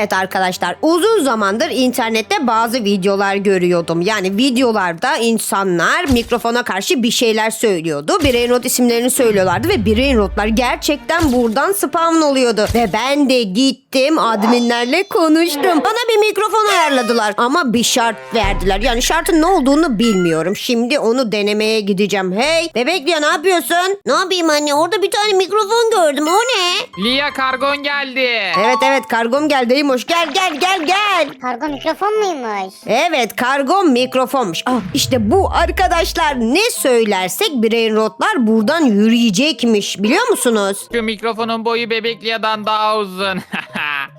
Evet arkadaşlar uzun zamandır internette bazı videolar görüyordum. Yani videolarda insanlar mikrofona karşı bir şeyler söylüyordu. Brain rot isimlerini söylüyorlardı ve brain rotlar gerçekten buradan spawn oluyordu. Ve ben de gittim adminlerle konuştum. Bana bir mikrofon ayarladılar ama bir şart verdiler. Yani şartın ne olduğunu bilmiyorum. Şimdi onu denemeye gideceğim. Hey bebek ya ne yapıyorsun? Ne yapayım anne orada bir tane mikrofon gördüm o ne? Lia kargon geldi. Evet evet kargom geldi Eymoş gel gel gel gel. Kargo mikrofon muymuş? Evet kargom mikrofonmuş. Ah, işte bu arkadaşlar ne söylersek brain rotlar buradan yürüyecekmiş biliyor musunuz? Şu mikrofonun boyu bebek Lia'dan daha uzun.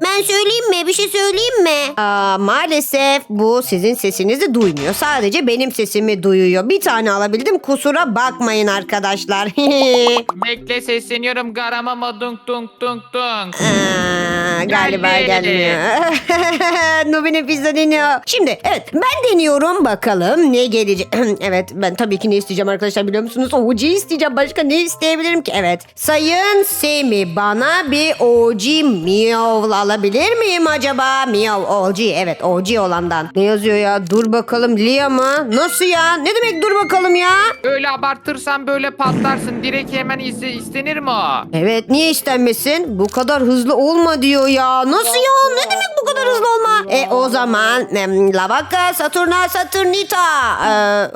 Ben söyleyeyim mi? Bir şey söyleyeyim mi? Aa, maalesef bu sizin sesinizi duymuyor. Sadece benim sesimi duyuyor. Bir tane alabildim. Kusura bakmayın arkadaşlar. Bekle sesleniyorum garamama dunk dunk dunk dunk. Aa, galiba Geldi. Nubinin pizza deniyor. Şimdi evet ben deniyorum bakalım ne gelecek. evet ben tabii ki ne isteyeceğim arkadaşlar biliyor musunuz? OG isteyeceğim. Başka ne isteyebilirim ki? Evet. Sayın Semi bana bir OG Meow alabilir miyim acaba? Meow OG. Evet OG olandan. Ne yazıyor ya? Dur bakalım. Lia mı? Nasıl ya? Ne demek dur bakalım ya? Öyle abartırsan böyle patlarsın. Direkt hemen iste, istenir mi o? Evet niye istenmesin? Bu kadar hızlı olma diyor ya. Nasıl ya? Ne demek bu kadar hızlı olma? E o zaman em, Lavaka Saturna Saturnita. Ee,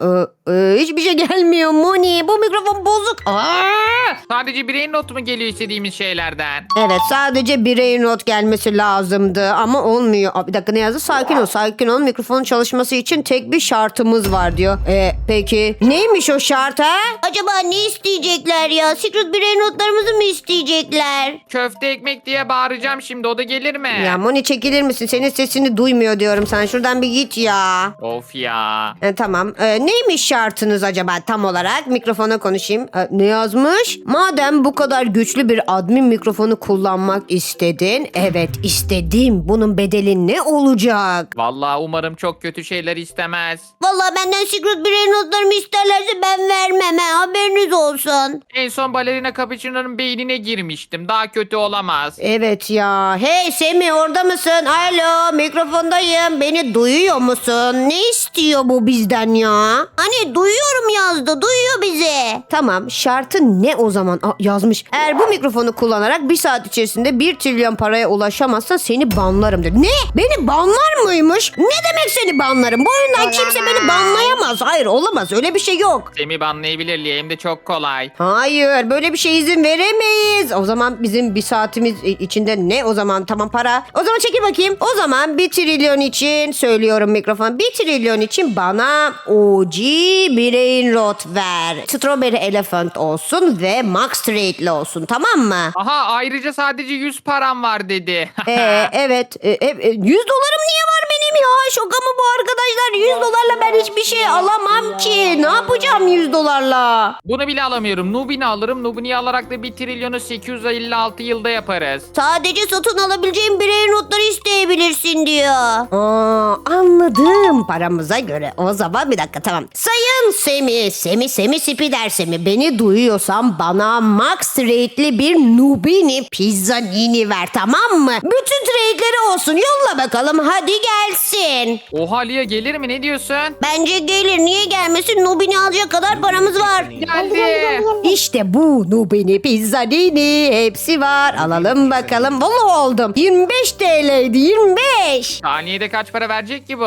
e, e, hiçbir şey gelmiyor Moni. Bu mikrofon bozuk. Aa! Sadece brain not mu geliyor istediğimiz şeylerden? Evet sadece birey not gelmesi lazımdı ama olmuyor. Aa, bir dakika ne yazdı? Sakin ol sakin ol. Mikrofonun çalışması için tek bir şartımız var diyor. E, peki neymiş o şart ha? Acaba ne isteyecekler ya? Secret birey notlarımızı mı isteyecekler? Köfte ekmek diye bağıracağım şimdi o da gelir mi? Ya Moni çekilir misin? Senin sesini duymuyor diyorum. Sen şuradan bir git ya. Of ya. E, tamam. E, neymiş şartınız acaba tam olarak? Mikrofona konuşayım. E, ne yazmış? Madem bu kadar güçlü bir admin mikrofonu kullanmak istedin. Evet istedim. Bunun bedeli ne olacak? Vallahi umarım çok kötü şeyler istemez. Vallahi benden secret birey notlarımı isterlerse ben vermem. he. Haberiniz olsun. En son balerina cappuccino'nun beynine girmiştim. Daha kötü olamaz. Evet ya. Hey Semi orada mısın? Alo mikrofondayım. Beni duyuyor musun? Ne istiyor bu bizden ya? Hani duyuyorum yazdı. Duyuyor bizi. Tamam şartı ne o zaman? Aa, yazmış. Eğer bu mikrofonu kullanarak bir saat içerisinde bir trilyon paraya ulaşamazsan seni banlarım dedi. Ne? Beni banlar mıymış? Ne demek seni banlarım? Bu oyundan kimse beni banlayamaz. Hayır olamaz. Öyle bir şey yok. Semi banlayabilir Lia hem de çok kolay. Hayır böyle bir şey izin veremeyiz. O zaman bizim bir saatimiz i- içinde ne o zaman tamam para. O zaman çekil bakayım. O zaman bir trilyon için söylüyorum mikrofon. Bir trilyon için bana OG Brain Rot ver. Strawberry Elephant olsun ve Max Trade'li olsun tamam mı? Aha ayrıca sadece 100 param var dedi. Ee, evet. E, e, e, 100 dolarım niye var benim ya? Şoka mı bu arkadaşlar? 100 dolarla ben hiçbir şey alamam ki. Yapacağım 100 dolarla? Bunu bile alamıyorum. Nubin'i alırım. Nubin'i alarak da 1 trilyonu 856 yılda yaparız. Sadece satın alabileceğin birey notları isteyebilirsin diyor. Aa, anladım paramıza göre. O zaman bir dakika tamam. Sayın Semi, Semi, Semi Spider Semi beni duyuyorsan bana max rate'li bir Nubini pizza nini ver tamam mı? Bütün trade'leri olsun yolla bakalım hadi gelsin. Oha Lia gelir mi? Ne diyorsun? Bence gelir niye gelmesin Nubini alacak kadar paramız var. Geldi. İşte bu Nubini Pizzanini hepsi var. Alalım bakalım. Vallahi oldum. 25 TL'ydi 25. Saniyede kaç para verecek ki bu?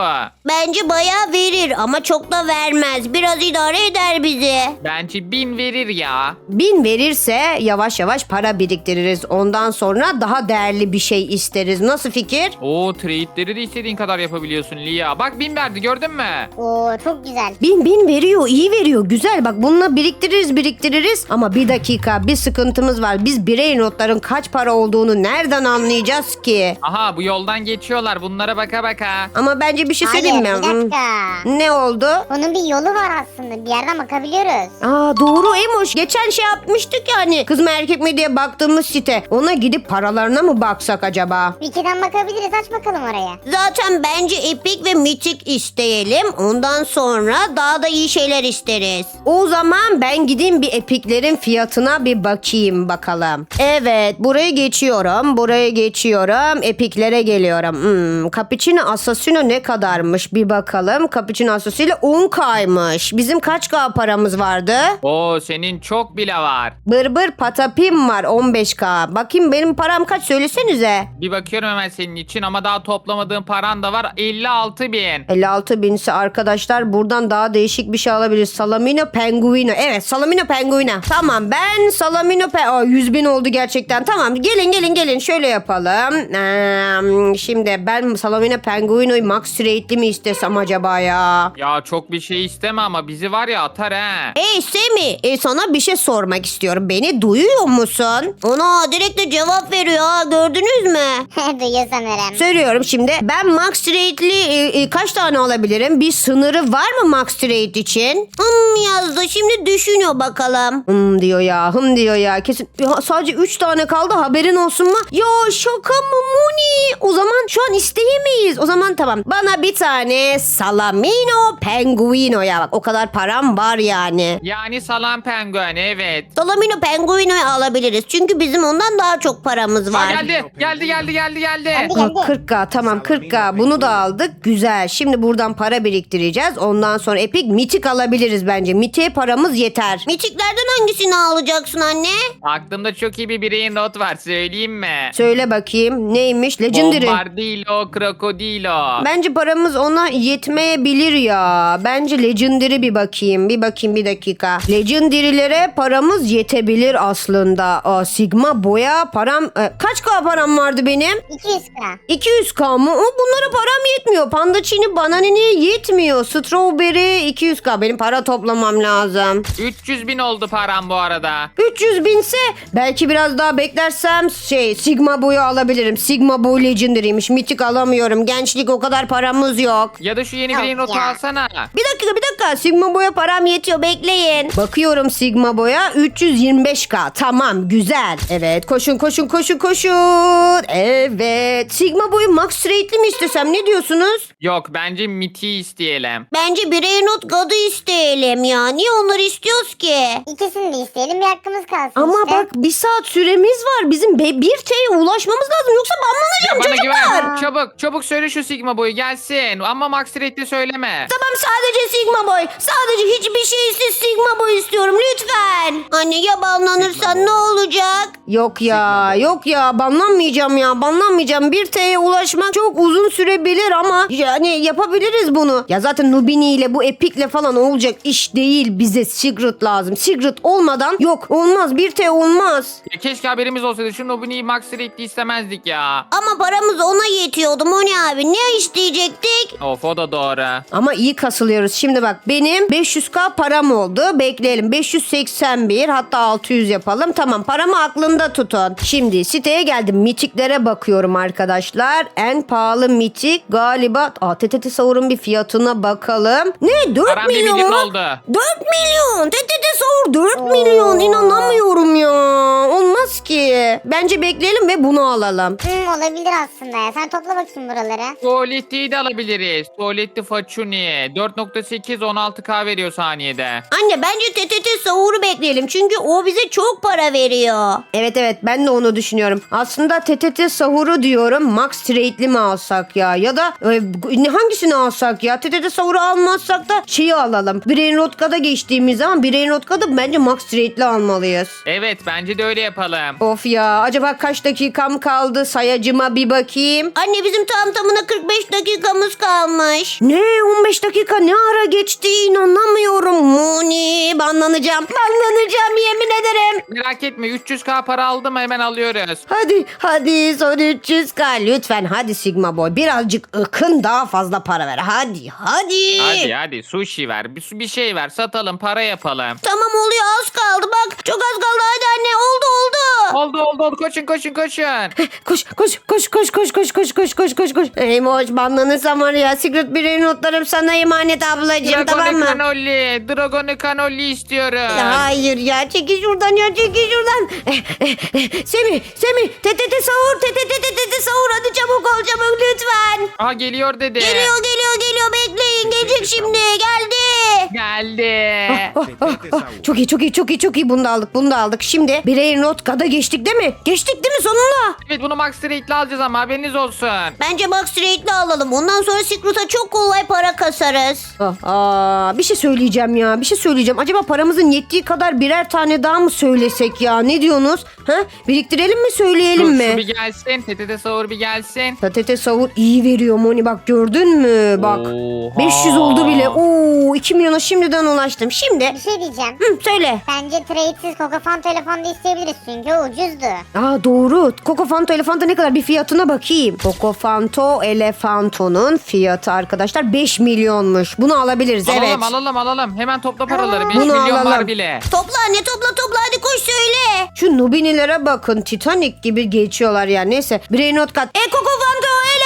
Bence bayağı verir ama çok da vermez. Biraz idare eder bizi. Bence 1000 verir ya. Bin verirse yavaş yavaş para biriktiririz. Ondan sonra daha değerli bir şey isteriz. Nasıl fikir? Oo trade'leri de istediğin kadar yapabiliyorsun Lia. Bak 1000 verdi gördün mü? Oo çok güzel. Bin bin veriyor iyi veriyor güzel bak bununla biriktiririz biriktiririz ama bir dakika bir sıkıntımız var biz birey notların kaç para olduğunu nereden anlayacağız ki? Aha bu yoldan geçiyorlar. bunlara baka baka. Ama bence bir şey Hayır söyleyeyim bir mi? Hmm, dakika. Ne oldu? Bunun bir yolu var aslında. Bir yerden bakabiliyoruz. Aa doğru Emoş. Geçen şey yapmıştık yani. Kız mı erkek mi diye baktığımız site. Ona gidip paralarına mı baksak acaba? Wiki'den bakabiliriz. Aç bakalım oraya. Zaten bence epik ve mitik isteyelim. Ondan sonra daha da iyi şeyler isteriz. O zaman ben gideyim bir epiklerin fiyatına bir bakayım bakalım. Evet burayı geçiyorum. Burayı geçiyorum. Epiklere geliyorum. Hmm, Cappuccino Assassino ne kadarmış bir bakalım. Cappuccino Assassino 10k'ymış. Bizim kaç k paramız vardı? Oo senin çok bile var. Bırbır patapim var 15k. Bakayım benim param kaç söylesenize. Bir bakıyorum hemen senin için ama daha toplamadığın paran da var 56 bin. 56 binse arkadaşlar buradan daha değişik bir şey alabiliriz. Salamino Penguino. Evet Salamino Penguino. Tamam ben Salamino pe Aa, 100 bin oldu gerçekten. Tamam gelin gelin gelin şöyle yapalım. Ee, şimdi ben Salamino Penguino'yu max rate'li mi istesem acaba ya? Ya çok bir şey isteme ama bizi var ya atar he. Ey Semi e, sana bir şey sormak istiyorum. Beni duyuyor musun? Ona direkt de cevap veriyor ha, gördünüz mü? Duyuyor sanırım. Söylüyorum şimdi. Ben max rate'li e, e, kaç tane alabilirim? Bir sınırı var mı max rate için? Hım yazdı. Şimdi düşünüyor bakalım. Hım diyor ya. Hım diyor ya. Kesin ya, sadece 3 tane kaldı. Haberin olsun mu? Ya şaka mı Muni? O zaman şu an isteyemeyiz. O zaman tamam. Bana bir tane Salamino Penguino ya. Bak o kadar param var yani. Yani salam penguen evet. Salamino Penguino'yu alabiliriz. Çünkü bizim ondan daha çok paramız Aa, var. geldi geldi geldi geldi geldi. Geldi Aa, geldi. 40k tamam 40k bunu da aldık güzel şimdi buradan para biriktireceğiz ondan sonra epik mitik alabiliriz bence mitiğe paramız yeter mitiklerden hangisini alacaksın anne Aklımda çok iyi bir bireyin not var söyleyeyim mi? söyle bakayım neymiş legendary Bombardilo, krokodilo. Bence paramız ona yetmeyebilir ya. Bence Legendary bir bakayım. Bir bakayım bir dakika. Legendary'lere paramız yetebilir aslında. Aa, Sigma boya param... e, kaç k param vardı benim? 200k. 200k mı? O bunlara param yetmiyor. Panda çini bananini yetmiyor. Strawberry 200k. Benim para toplamam lazım. 300 bin oldu param bu arada. 300 binse belki biraz daha beklersem şey Sigma boyu alabilirim. Sigma boy legendary'miş. Mitik alamıyorum. Gençlik o kadar paramız yok. Ya da şu yeni Yok ya. alsana. Bir dakika bir dakika Sigma boya param yetiyor bekleyin. Bakıyorum Sigma boya 325k tamam güzel. Evet koşun koşun koşun koşun. Evet Sigma boyu max rate'li mi istesem ne diyorsunuz? Yok bence miti isteyelim. Bence birey not gadı isteyelim ya. Niye onları istiyoruz ki? İkisini de isteyelim. Bir hakkımız kalsın Ama işte. bak bir saat süremiz var. Bizim be- bir T'ye ulaşmamız lazım. Yoksa Ya banlanacağım bana çocuklar. güven. Çabuk çabuk söyle şu sigma boyu gelsin. Ama max rate'li söyleme. Tamam sadece Sigma Boy. Sadece hiçbir şeysiz Sigma Boy istiyorum lütfen. Anne ya banlanırsan ne olacak? Yok ya yok ya banlanmayacağım ya banlanmayacağım. Bir T'ye ulaşmak çok uzun sürebilir ama yani yapabiliriz bunu. Ya zaten Nubini ile bu Epic'le falan olacak iş değil. Bize Secret lazım. Secret olmadan yok olmaz bir T olmaz. Ya keşke haberimiz olsaydı. Şu Nobuni'yi max rate'li istemezdik ya. Ama paramız ona yetiyordu Moni abi. Ne isteyecektik? Of o da doğru. Ama iyi kasılıyoruz. Şimdi bak benim 500k param oldu. Bekleyelim. 581 hatta 600 yapalım. Tamam paramı aklında tutun. Şimdi siteye geldim. Mitiklere bakıyorum arkadaşlar. En pahalı mitik galiba... Aa, TTT Savur'un bir fiyatına bakalım. Ne? 4 Param bir milyon milyon mu? oldu. 4 milyon. TTT Bence bekleyelim ve bunu alalım. Hmm, olabilir aslında ya. Sen topla bakayım buraları. Tuvaletliyi de alabiliriz. Tuvaletli Façuni. 4.8 16k veriyor saniyede. Anne bence TTT Savur'u bekleyelim. Çünkü o bize çok para veriyor. Evet evet ben de onu düşünüyorum. Aslında TTT Sahur'u diyorum. Max Trade'li mi alsak ya? Ya da e, ne- hangisini alsak ya? TTT Sahur'u almazsak da şeyi alalım. Brain Rotka'da geçtiğimiz zaman Brain Rotka'da bence Max Trade'li almalıyız. Evet bence de öyle yapalım. Of ya acaba kaç dakikam kaldı sayacıma bir bakayım. Anne bizim tam tamına 45 dakikamız kalmış. Ne 15 dakika ne ara geçti inanamıyorum. Moni banlanacağım banlanacağım yemin ederim. Merak etme 300k para aldım hemen alıyoruz. Hadi hadi son 300k lütfen hadi Sigma Boy birazcık ıkın daha fazla para ver hadi hadi. Hadi hadi sushi ver bir, bir şey ver satalım para yapalım. Tamam oluyor az kaldı bak çok az kaldı hadi anne oldu oldu. Oldu oldu oldu koşun koşun koşun. Koş koş koş koş koş koş koş koş koş koş koş. Eymoş banlanırsam var ya secret birey notlarım sana emanet ablacığım tamam Dragonu mı? kanolli. Dragonu kanolli istiyorum. Hayır ya çekil şuradan ya çekil şuradan. Semih Semih TTT sahur TTT TTT sahur hadi çabuk ol çabuk lütfen. Aha geliyor dedi. Geliyor geliyor geliyor bekleyin gelecek şimdi geldi. Geldi. Oh, oh, oh. Çok iyi çok iyi çok iyi çok iyi bunu da aldık bunu da aldık. Şimdi birey not kada geçtik değil mi? Geçtik değil mi sonunda? evet bunu Max Rate'le alacağız ama haberiniz olsun. Bence Max Rate'le alalım. Ondan sonra Secret'a çok kolay para kasarız. Aa, bir şey söyleyeceğim ya. Bir şey söyleyeceğim. Acaba paramızın yettiği kadar birer tane daha mı söylesek ya? Ne diyorsunuz? Ha? Biriktirelim mi söyleyelim Dur, mi? Şu bir gelsin. TTT sahur bir gelsin. PTT savur iyi veriyor Moni bak gördün mü? Bak Oha. 500 oldu bile. Oo 2 milyona şimdiden ulaştım. Şimdi Bir şey diyeceğim. hı, söyle. Bence trade'siz Kokofan telefonda isteyebiliriz çünkü o ucuzdu. Aa doğru. Coco Fanto Elefanta ne kadar bir fiyatına bakayım. Coco Fanto Elefanto'nun fiyatı arkadaşlar 5 milyonmuş. Bunu alabiliriz Alalım evet. alalım alalım. Hemen topla paraları. 5 Bunu milyon alalım. var bile. Topla anne topla topla hadi koş söyle. Şu Nubinilere bakın Titanic gibi geçiyorlar ya neyse. Brain not cut. E Coco Fanto Elefanto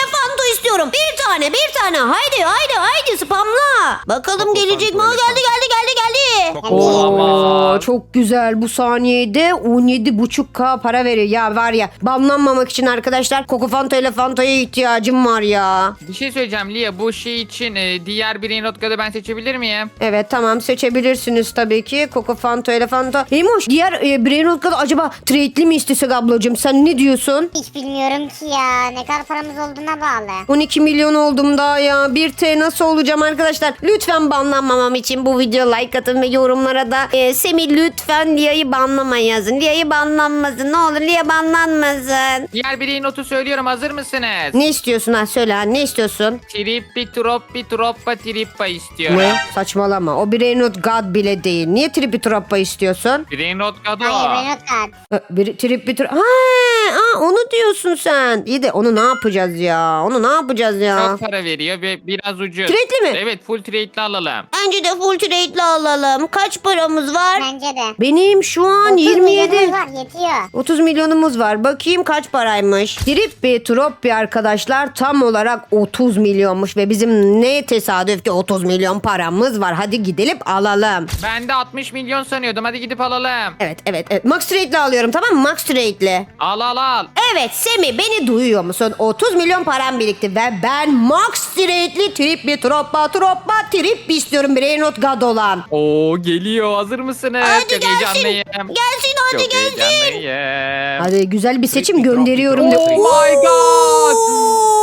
istiyorum. Bir tane bir tane haydi haydi haydi spamla. Bakalım gelecek mi? Aa, geldi geldi geldi geldi. Coco Oo, Olamaz. çok güzel bu saniyede 17,5k para veriyor. Ya var ya banlanmamak için arkadaşlar Coco Fanto Elefanto'ya ihtiyacım var ya. Bir şey söyleyeceğim Lia. Bu şey için e, diğer bir Notga'da ben seçebilir miyim? Evet tamam seçebilirsiniz tabii ki. Coco Fanto, Elefanto. Eymoş diğer e, Brain Rot'da acaba trade'li mi istesek ablacığım? Sen ne diyorsun? Hiç bilmiyorum ki ya. Ne kadar paramız olduğuna bağlı. 12 milyon oldum daha ya. 1T nasıl olacağım arkadaşlar? Lütfen banlanmamam için bu video like atın ve yorumlara da e, Semih lütfen Lia'yı banlama yazın. Lia'yı banlanmasın. Ne olur Lia banlanmasın. Diğer bir notu söylüyorum. Hazır mısınız? Ne istiyorsun ha söyle ha ne istiyorsun? Trippi troppi troppa trippa istiyorum. Ne? Saçmalama. O Brain Rot God bile değil. Niye Trippy Troppa istiyorsun? Brain Notga'da Hayır o. ben not kart. Ee, Bir, ha, ha, onu diyorsun sen. İyi de onu ne yapacağız ya? Onu ne yapacağız ya? Çok para veriyor ve biraz ucuz. Trade'li mi? Evet full trade'li alalım. Bence de full trade'le alalım. Kaç paramız var? Bence de. Benim şu an 30 27. milyonumuz var yetiyor. 30 milyonumuz var. Bakayım kaç paraymış. Trippi Troppi arkadaşlar tam olarak 30 milyonmuş ve bizim ne tesadüf ki 30 milyon paramız var. Hadi gidelim alalım. Ben de 60 milyon sanıyordum. Hadi gidip alalım. Evet evet evet. Max Trade'le alıyorum tamam mı? Max Trade'le. Al al al. Evet Semi beni duyuyor musun? 30 milyon param birikti ve ben Max Trade'li Trippi Troppa Troppa Trippi istiyorum. Brain Not God olan. Oo geliyor. Hazır mısınız? Hadi Çok gelsin. heyecanlıyım. Gelsin hadi Çok gelsin. heyecanlıyım. Hadi güzel bir seçim gönderiyorum. De. Oh my god.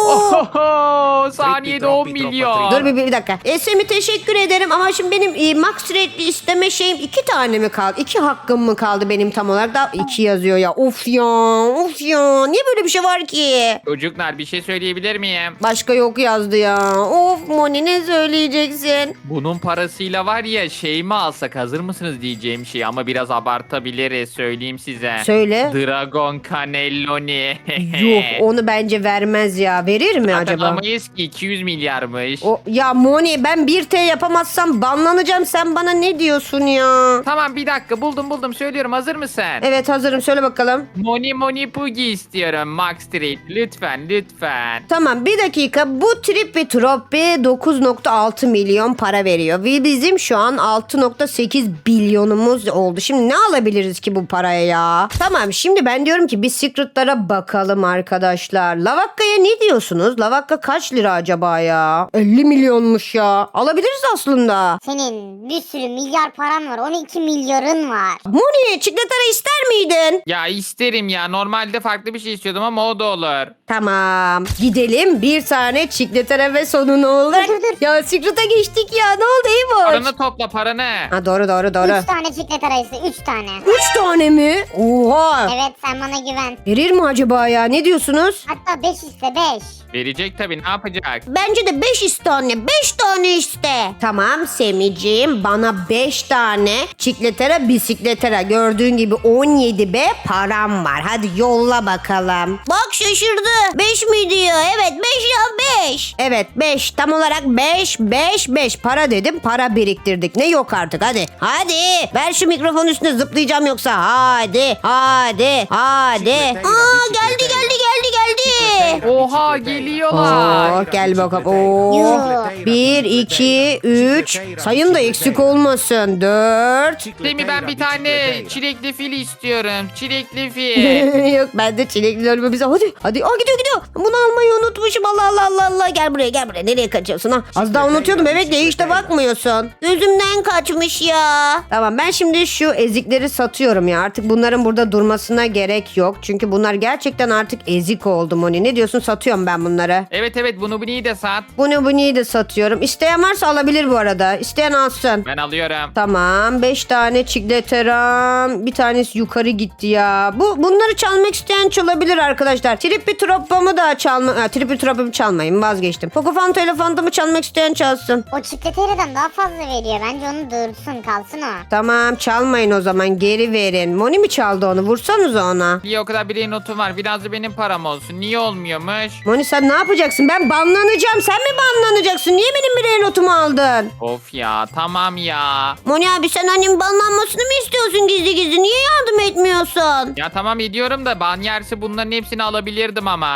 Ohoho, saniyede 10 Trippi, Troppi, milyon. Dur bir, bir dakika. E, Semi teşekkür ederim ama şimdi benim e, Max Trade'li isteme şeyim iki tane mi kaldı? İki hakkım mı kaldı benim tam olarak? Da iki yazıyor ya. Of ya of ya. Niye böyle bir şey var ki? Çocuklar bir şey söyleyebilir miyim? Başka yok yazdı ya. Of Moni ne söyleyeceksin? Bunun parasıyla var ya şey mi alsak hazır mısınız diyeceğim şey ama biraz abartabiliriz söyleyeyim size. Söyle. Dragon Cannelloni. Yok onu bence vermez ya. Verir mi acaba? Hatırlamayız ki 200 milyarmış. O, ya Moni ben 1T yapamazsam banlanacağım. Sen bana ne diyorsun ya? Tamam bir dakika buldum buldum söylüyorum hazır mısın? Evet hazırım söyle bakalım. Moni Moni Pugi istiyorum Max Street lütfen lütfen. Tamam bir dakika bu Trippi Troppi 9.6 milyon para veriyor. Ve bizim şu an 6.8 bilyonumuz oldu. Şimdi ne alabiliriz ki bu paraya ya? Tamam şimdi ben diyorum ki bir secretlara bakalım arkadaşlar. Lavakka'ya ne diyorsunuz? Lavakka kaç lira acaba ya? 50 milyonmuş ya. Alabiliriz aslında. Senin bir sürü milyar paran var. 12 milyarın var. Moni çikletara ister miydin? Ya isterim ya normalde farklı bir şey istiyordum ama o da olur. Tamam. Gidelim bir tane çikletara ve sonu ne olur? Dur, dur, dur. Ya secret'a geçtik ya. Ne oldu Eymoş? Paranı topla paranı. Ha doğru doğru doğru. 3 tane çiklet arayısı 3 tane. Üç tane mi? Oha. Evet sen bana güven. Verir mi acaba ya? Ne diyorsunuz? Hatta 5 iste 5. Verecek tabii ne yapacak? Bence de 5 tane. 5 tane işte. Tamam Semicim bana 5 tane çikletera bisikletera gördüğün gibi 17B param var. Hadi yolla bakalım. Bak şaşırdı. 5 mi diyor? Evet 5 ya 5. Evet 5 tam olarak 5 5 5 para dedim para biriktirdik. Ne yok artık hadi. Hadi ver şu mikrofon üstüne zıplayacağım yoksa. Hadi hadi hadi. Aa geldi geldi geldi geldi. Oha geliyorlar. Oh, gel bakalım. Oo. Yuh. 1, 2, 3. Sayın da eksik olmasın. 4. Demi ben bir tane çilekli fil istiyorum. Çilekli fil. Yok ben de çilekli ölümü bize. Hadi hadi. Aa gidiyor gidiyor. Bunu almayı unutmuşum. Allah Allah Allah Allah. Gel buraya gel buraya. Nereye kaçıyorsun ha? Az daha unutuyordum. Bebek de hiç de bakmıyorsun. Gözümden kaçmış ya. Tamam ben şimdi şu ezikleri satıyorum ya. Artık bunların burada durmasına gerek yok. Çünkü bunlar gerçekten artık ezik oldu Moni. Ne diyorsun? Satıyorum ben bunları. evet evet bunu bunu de sat. Bunu bunu de satıyorum. İsteyen varsa alabilir bu arada. İsteyen alsın. Ben alıyorum. Tamam 5 tane çikleteram bir tanesi yukarı gitti ya. Bu bunları çalmak isteyen çalabilir arkadaşlar. Trippi tropamı da çalma ha, Trippi tropamı çalmayın vazgeçtim. Pokofan telefonumı çalmak isteyen çalsın. O çikleteriden daha fazla veriyor. Bence onu dursun kalsın o. Tamam çalmayın o zaman geri verin. Moni mi çaldı onu vursanız ona. Niye o kadar birey notum var? Biraz da benim param olsun. Niye olmuyormuş? Moni sen ne yapacaksın? Ben banlanacağım. Sen mi banlanacaksın? Niye benim birey notumu aldın? Of ya tamam ya. Moni abi sen annemin banlanmasını mı istiyorsun gizli gizli? Niye yardım etmiyorsun? Ya tamam ediyorum da ban yerse bunların hepsini alabilirdim ama.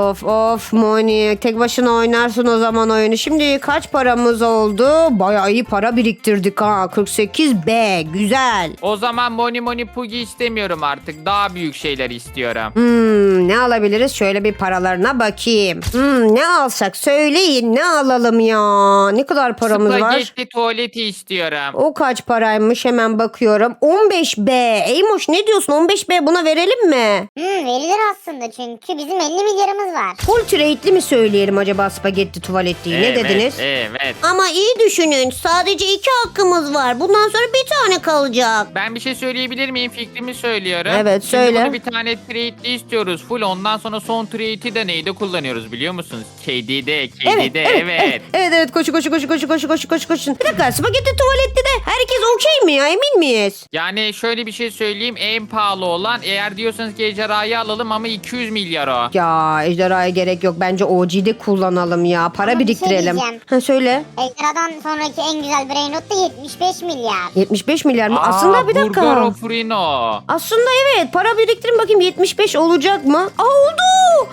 Of of Moni tek başına oynarsın o zaman oyunu. Şimdi kaç paramız oldu? Bayağı iyi para biriktirdik ha. 48B güzel. o zaman Moni Moni Pugi istemiyorum artık. Daha büyük şeyler istiyorum. Hmm, ne alabiliriz? Şöyle bir paralarına bakayım. Hmm, ne alsak söyleyin ne alalım ya? Ne kadar paramız var? Spagetti tuvaleti istiyorum. O kaç paraymış hemen bakıyorum. 15B. Eymoş ne diyorsun 15B buna verelim mi? Hmm, verilir aslında çünkü bizim 50 milyarımız var. Full trade'li mi söyleyelim acaba spagetti tuvaletliği? Ne dediniz? Evet. Ama iyi düşünün. Sadece iki hakkımız var. Bundan sonra bir tane kalacak. Ben bir şey söyleyebilir miyim? Fikrimi söylüyorum. Evet, Şimdi söyle. bunu bir tane trade'li istiyoruz. Full ondan sonra son trade'i de neyde kullanıyoruz biliyor musunuz? Kedide, kedide evet. evet, evet, evet. Koşu, koşu, koşu, koşu, koşu, koşu, koşu, koşun. Bir dakika, spagetti tuvalette de herkes okey mi ya? Emin miyiz? Yani şöyle bir şey söyleyeyim. En pahalı olan eğer diyorsanız ki ejderhayı alalım ama 200 milyar o. Ya ejderhaya gerek yok. Bence OG'de kullanalım ya. Para Ama bir şey biriktirelim. diyeceğim. ha söyle. Ejderhadan sonraki en güzel brain not da 75 milyar. 75 milyar mı? Aa, Aslında bir dakika. Burgaro Frino. Aslında evet. Para biriktirin bakayım 75 olacak mı? Aa oldu.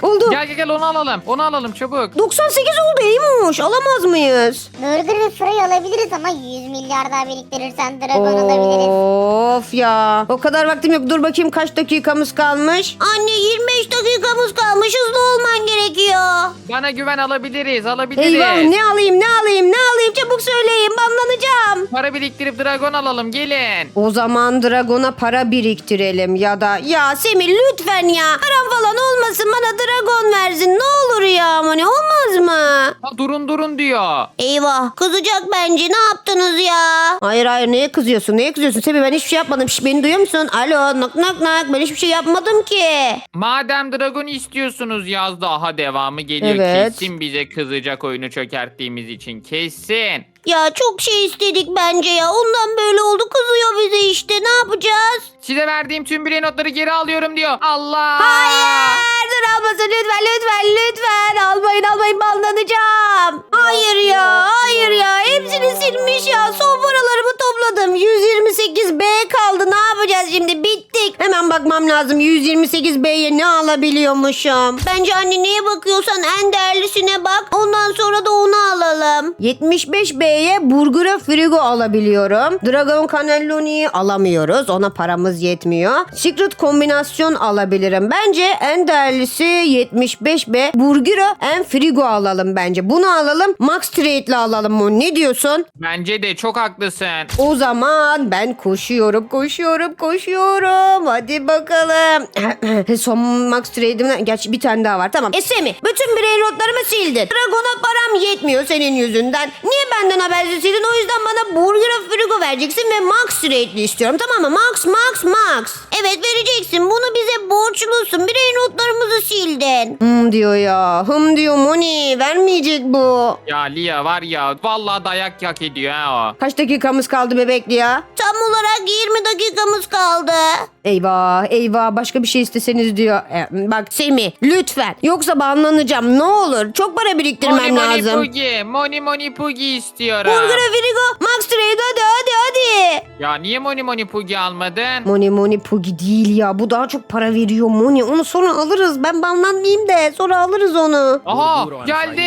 Oldu. Gel gel gel onu alalım. Onu alalım çabuk. 98 oldu Eymuş. Alamaz mıyız? Burger ve Fry alabiliriz ama 100 milyar daha biriktirirsen Dragon alabiliriz. Of ya. O kadar vaktim yok. Dur bakayım kaç dakikamız kalmış. Anne 25 dakikamız kalmış. Hızlı olman gerekiyor. Bana güven alabiliriz alabiliriz. Eyvah ne alayım ne alayım ne alayım çabuk söyleyin banlanacağım. Para biriktirip dragon alalım gelin. O zaman Dragon'a para biriktirelim ya da ya Semih lütfen ya param falan olmasın bana Dragon versin ne olur ya Moni olmaz mı? Ha, durun durun diyor. Eyvah kızacak bence ne yaptınız ya? Hayır hayır neye kızıyorsun neye kızıyorsun Semih ben hiçbir şey yapmadım Şş, beni duyuyor musun? Alo nak nak nak ben hiçbir şey yapmadım ki. Madem dragon istiyorsunuz yaz daha devamı geliyor. Evet. Kesin bize kızacak oyunu çökerttiğimiz için. Kesin. Ya çok şey istedik bence ya. Ondan böyle oldu. Kızıyor bize işte. Ne yapacağız? Size verdiğim tüm birey notları geri alıyorum diyor. Allah. Hayır! Dur almasın lütfen lütfen lütfen. Almayın almayın. Banlanacağım. Hayır ya hayır ya. Hepsini silmiş ya. Son paralarımı topladım. 128B kaldı. Ne yapacağız şimdi? Bittik. Hemen bakmam lazım. 128B'ye ne alabiliyormuşum. Bence anne neye bakıyorsan en değerlisine bak. Ondan sonra da onu alalım. 75B'ye burgera frigo alabiliyorum. Dragon cannelloni'yi alamıyoruz ona paramız yetmiyor. Secret kombinasyon alabilirim. Bence en değerlisi 75B. Burgera en frigo alalım bence. Bunu alalım. Max Trade'le alalım mı? Ne diyorsun? Bence de çok haklısın. O zaman ben koşuyorum, koşuyorum, koşuyorum. Hadi bakalım. Son Max Trade'imden... Gerçi bir tane daha var. Tamam. Esemi, bütün birey notlarımı sildin. Dragon'a param yetmiyor senin yüzünden. Niye benden habersizsin. O yüzden bana Burger Frigo vereceksin ve Max rate'li istiyorum. Tamam mı? Max, Max, Max. Evet vereceksin. Bunu bize borçlusun. Birey notlarımızı sildin. Hım diyor ya. Hım diyor Moni. Vermeyecek bu. Ya Lia var ya vallahi dayak hak ediyor ha o. Kaç dakikamız kaldı bebekli ya? Tam olarak 20 dakikamız kaldı. Eyvah eyvah başka bir şey isteseniz diyor. E, bak Semih lütfen yoksa banlanacağım ne olur çok para biriktirmem Moni Moni lazım. Pugi. Moni Moni Pugi istiyorum. Burger Frigo Max Trade hadi hadi hadi. Ya niye Moni Moni Pugi almadın? Moni Moni Pugi değil ya bu daha çok para veriyor Moni onu sonra alırız ben banlanmayayım de sonra alırız onu. Aha geldi.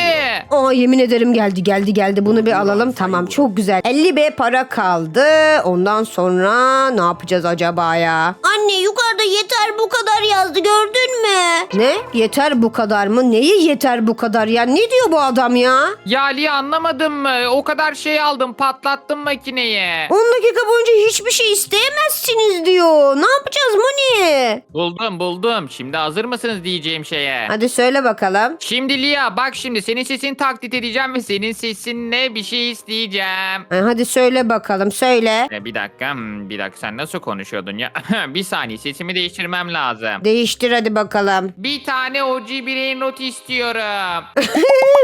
Aa yemin ederim geldi geldi geldi bunu bir alalım tamam çok güzel 50 B para kaldı ondan sonra ne yapacağız acaba ya? Anne yukarıda yeter bu kadar yazdı gördün mü? Ne yeter bu kadar mı neyi yeter bu kadar ya ne diyor bu adam ya? Ya Lia anlamadın mı? O kadar şey aldım patlattım makineyi. 10 dakika boyunca hiçbir şey isteyemezsiniz diyor. Ne yapacağız Moni? Buldum buldum. Şimdi hazır mısınız diyeceğim şeye? Hadi söyle bakalım. Şimdi Lia bak şimdi senin sesini taklit edeceğim ve senin sesinle bir şey isteyeceğim. Ha, Hadi söyle bakalım söyle. E, Bir dakika hmm, bir dakika sen nasıl konuşuyordun ya? bir saniye sesimi değiştirmem lazım. Değiştir hadi bakalım. Bir tane OG birey not istiyorum.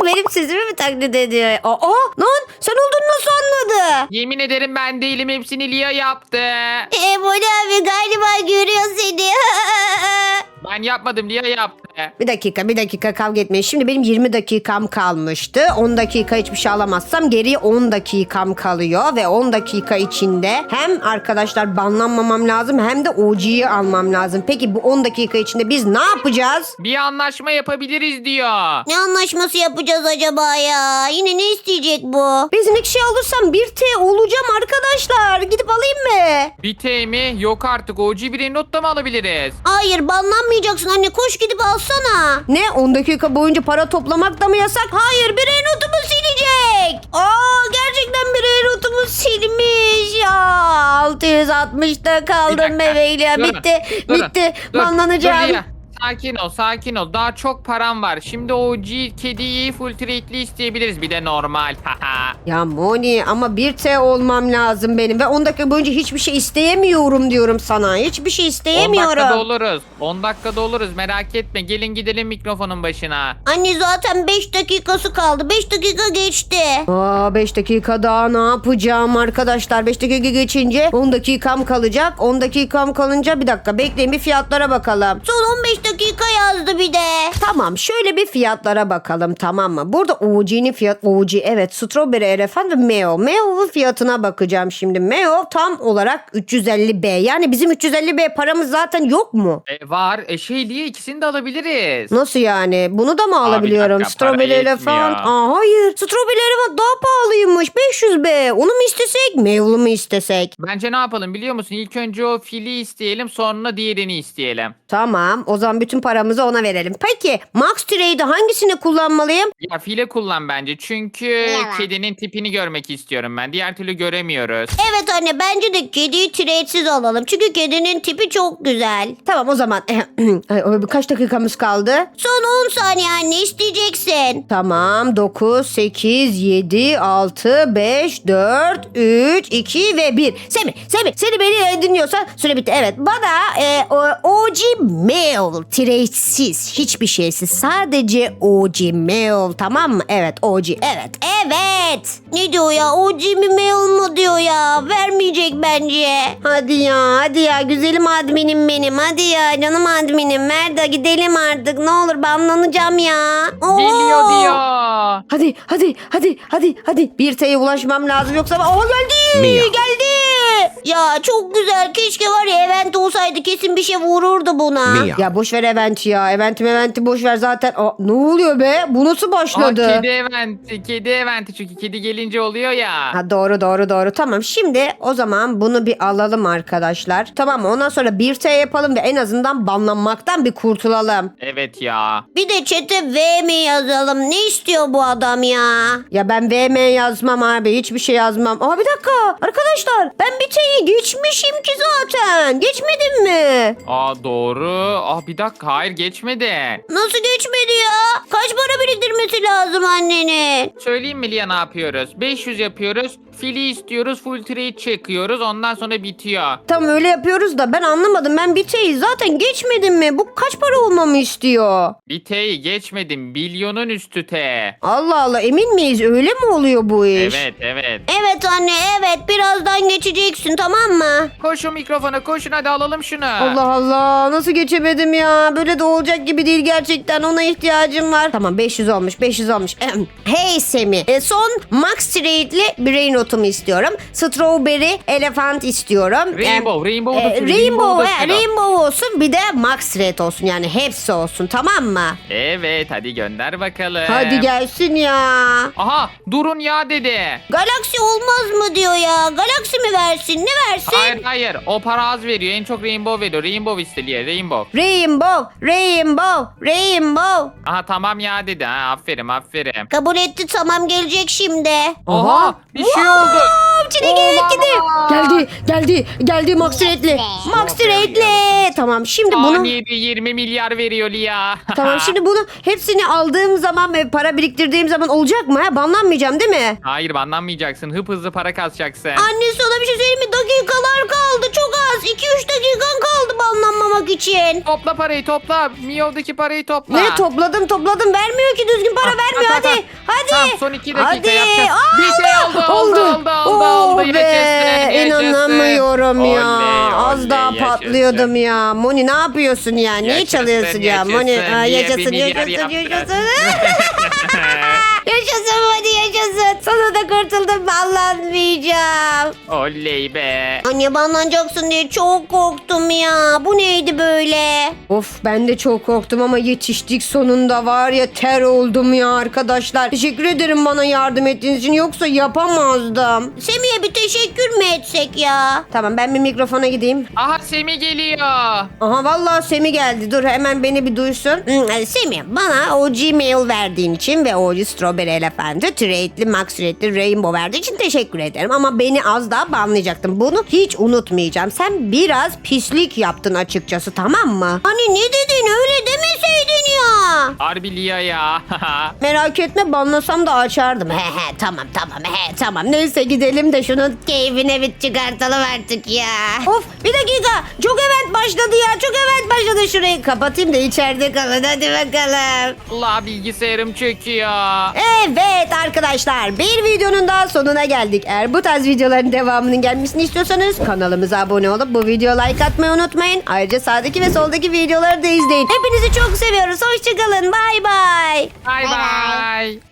Benim sesimi mi taklit ediyor? Aa lan sen olduğunu nasıl anladı? Yemin ederim ben değilim hepsini Lia yaptı. E Moni abi galiba görüyor seni. Ben yapmadım Lia yaptı. Bir dakika bir dakika kavga etmeyin. Şimdi benim 20 dakikam kalmıştı. 10 dakika hiçbir şey alamazsam geriye 10 dakikam kalıyor. Ve 10 dakika içinde hem arkadaşlar banlanmamam lazım hem de OG'yi almam lazım. Peki bu 10 dakika içinde biz ne yapacağız? Bir anlaşma yapabiliriz diyor. ne anlaşması yapacağız acaba ya? Yine ne isteyecek bu? Benzinlik şey alırsam 1T olacağım arkadaşlar. Gidip alayım mı? Bir T mi? Yok artık OG birey not da mı alabiliriz? Hayır banlanmayacaksın anne koş gidip alsana. Ne 10 dakika boyunca para toplamak da mı yasak? Hayır birey notumu silecek. Aa gerçekten birey notumu silmiş ya. 660'da Bir kaldım dakika. bebeğiyle. ya. Durun, Bitti durun, bitti dur, banlanacağım. dur Lia. Sakin ol sakin ol daha çok param var. Şimdi OG kediyi full trade'li isteyebiliriz bir de normal. Ya Moni ama 1T olmam lazım benim ve 10 dakika boyunca hiçbir şey isteyemiyorum diyorum sana. Hiçbir şey 10 isteyemiyorum. dakikada oluruz. 10 dakikada oluruz merak etme. Gelin gidelim mikrofonun başına. Anne zaten 5 dakikası kaldı. 5 dakika geçti. Aa 5 dakika daha ne yapacağım arkadaşlar? 5 dakika geçince 10 dakikam kalacak. 10 dakikam kalınca bir dakika bekleyin bir fiyatlara bakalım. Son 15 dakika yazdı bir de. Tamam şöyle bir fiyatlara bakalım tamam mı? Burada OG'nin fiyat OG evet Strawberry Elephant ve Meo. Meo'nun fiyatına bakacağım şimdi. Meo tam olarak 350B. Yani bizim 350B paramız zaten yok mu? E, var. E şey diye ikisini de alabiliriz. Nasıl yani? Bunu da mı Abi, alabiliyorum? dakika, Strawberry para Elephant. yetmiyor. Aa, hayır. Strawberry Elephant daha pahalıymış. 500B. Onu mu istesek? Meo'lu mu istesek? Bence ne yapalım biliyor musun? İlk önce o fili isteyelim sonra diğerini isteyelim. Tamam. O zaman bütün paramızı ona verelim. Peki Max Trade'i hangisini kullanmalıyım? Ya file kullan bence çünkü Yalan. kedinin tipini görmek istiyorum ben. Diğer türlü göremiyoruz. Evet anne bence de kediyi trade'siz alalım. Çünkü kedinin tipi çok güzel. Tamam o zaman. Ay, o- Kaç dakikamız kaldı? Son 10 saniye anne isteyeceksin. Tamam 9, 8, 7, 6, 5, 4, 3, 2 ve 1. Semih, Semih seni beni dinliyorsan süre bitti. Evet bana e, o- OG mail trade'siz hiçbir şeysiz sadece OG mail tamam mı? Evet OG evet evet. Ne diyor ya? O Jimmy mail mu diyor ya? Vermeyecek bence. Hadi ya hadi ya güzelim adminim benim hadi ya canım adminim ver de gidelim artık ne olur banlanacağım ya. Oo. Geliyor diyor. Hadi hadi hadi hadi hadi bir T'ye ulaşmam lazım yoksa Aa geldi Mia. geldi. Ya çok güzel. Keşke var ya event olsaydı kesin bir şey vururdu buna. Mia. Ya boş ver eventi ya eventi eventi boş ver zaten. Aa, ne oluyor be bu nasıl Aa, başladı? kedi eventi, kedi eventi çünkü kedi gelince oluyor ya. Ha doğru doğru doğru tamam şimdi o zaman bunu bir alalım arkadaşlar tamam ondan sonra bir T yapalım ve en azından banlanmaktan bir kurtulalım. Evet ya. Bir de çete V mi yazalım? Ne istiyor bu adam ya? Ya ben VM yazmam abi hiçbir şey yazmam. Aa bir dakika arkadaşlar ben bir Bite'yi geçmişim ki zaten. Geçmedin mi? Aa doğru. Ah bir dakika hayır geçmedi. Nasıl geçmedi ya? Kaç para biriktirmesi lazım annenin? Söyleyeyim mi Lia ne yapıyoruz? 500 yapıyoruz. Fili istiyoruz. Full trade çekiyoruz. Ondan sonra bitiyor. Tam öyle yapıyoruz da ben anlamadım. Ben Bite'yi zaten geçmedim mi? Bu kaç para olmamı istiyor? Biteyi geçmedim. Milyonun üstü T. Allah Allah emin miyiz? Öyle mi oluyor bu iş? Evet evet. Evet anne evet birazdan geçeceksin tamam mı? Koşun mikrofona koşun hadi alalım şunu. Allah Allah nasıl geçemedim ya? Böyle de olacak gibi değil gerçekten ona ihtiyacım var. Tamam 500 olmuş 500 olmuş. Ahem. hey Semi e, son Max Trade'li Brain Rot'umu istiyorum. Strawberry Elephant istiyorum. Rainbow, Rainbow da e, söyle, Rainbow, Rainbow da söyle. Rainbow olsun bir de Max Red olsun yani hepsi olsun tamam mı? Evet hadi gönder bakalım. Hadi gelsin ya. Aha durun ya dedi. Galaxy olmaz mı diyor ya? Galaxy mi versin? Ne versin? Hayır hayır o para az veriyor. En çok Rainbow veriyor. Rainbow isteliyor Rainbow. Rainbow, Rainbow, Rainbow. Aha tamam ya dedi. Ha, aferin aferin. Kabul etti tamam gelecek şimdi. Oha, bir şey oldu. Çilek Olamaz. Geldi geldi geldi Max Red'li. Max Red'li. Tamam şimdi bunu Saniyede 20 milyar veriyor Lia. Tamam şimdi bunu hepsini aldığım zaman ve para biriktirdiğim zaman olacak mı? Ha? Banlanmayacağım değil mi? Hayır banlanmayacaksın. Hıp hızlı para kasacaksın. Anne sana bir şey söyleyeyim mi? Dakikalar için. Topla parayı topla. Mio'daki parayı topla. Ne topladım topladım. Vermiyor ki düzgün para vermiyor. ah, Hadi. ah. Hadi. Tamam, son iki dakika Hadi. yapacağız. Aa, Bir şey oldu, oldu, oldu, oldu, Oh oldu. be. Yaşasın, yaşasın. İnanamıyorum ya. Oley, Az oley, daha yaşasın. patlıyordum ya. Moni ne yapıyorsun ya? Niye Yaşasın, çalıyorsun ya? yaşasın. Moni Niye bir yaşasın yaşasın yaptın? yaşasın. yaşasın Moni yaşasın. Sana da kurtuldum banlanmayacağım. Oley be. Anne banlanacaksın diye çok korktum ya. Bu neydi böyle? Of ben de çok korktum ama yetiştik sonunda var ya ter oldum ya arkadaşlar. Teşekkür ederim bana yardım ettiğiniz için yoksa yapamazdım. Semih'e bir teşekkür mü etsek ya? Tamam ben bir mikrofona gideyim. Aha Semi geliyor. Aha vallahi Semi geldi. Dur hemen beni bir duysun. Hmm, Semi bana o Gmail verdiğin için ve o Strawberry Elephant'ı trade'li, max rate'li, rainbow verdiğin için teşekkür ederim. Ama beni az daha banlayacaktın. Bunu hiç unutmayacağım. Sen biraz pislik yaptın açıkçası tamam mı? Hani ne dedin öyle demeseydin ya. Harbi Lia ya. Merak etme banlasam da açardım. He he tamam tamam he tamam. Neyse gidelim de şunun keyfine bir çıkartalım artık ya. Of bir dakika. Çok event başladı ya. Çok event başladı. Şurayı kapatayım da içeride kalın. Hadi bakalım. Allah bilgisayarım çöküyor. Evet arkadaşlar bir videonun daha sonuna geldik. Eğer bu tarz videoların devamının gelmesini istiyorsanız kanalımıza abone olup bu videoya like atmayı unutmayın. Ayrıca sağdaki ve soldaki videoları da izleyin. Hepinizi çok seviyoruz. Hoşçakalın. Bay bay. Bay Bay.